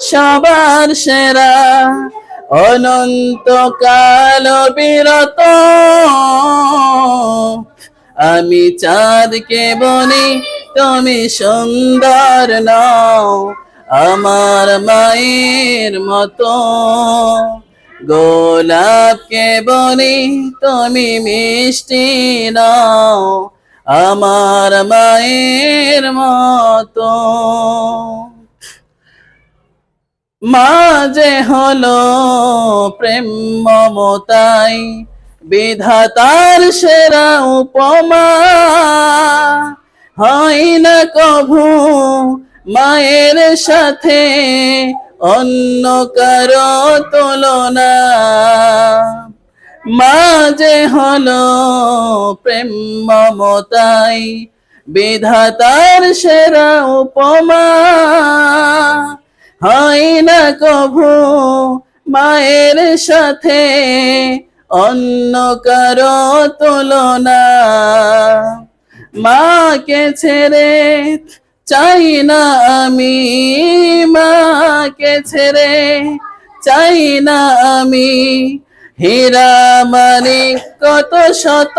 সবার সেরা অনন্ত কাল বিরত। আমি চাঁদকে বলি তুমি সুন্দর নও, আমার মায়ের মতো। গোলাপকে বলি তুমি মিষ্টি নাও, আমার মায়ের মতো। মা যে হলো প্রেম মমতাই, বিধাতার সেরা উপমা। হয় না কভু মায়ের সাথে, অন্য কারও তুলনা। মা যে হলো প্রেম মমতাই, বিধাতার সেরা উপমা। হয় না কভু মায়ের সাথে, অন্য কারও তুলনা। মাকে ছেড়ে চাই না আমি, মাকে ছেড়ে চাই না আমি। হীরা মানিক কত শত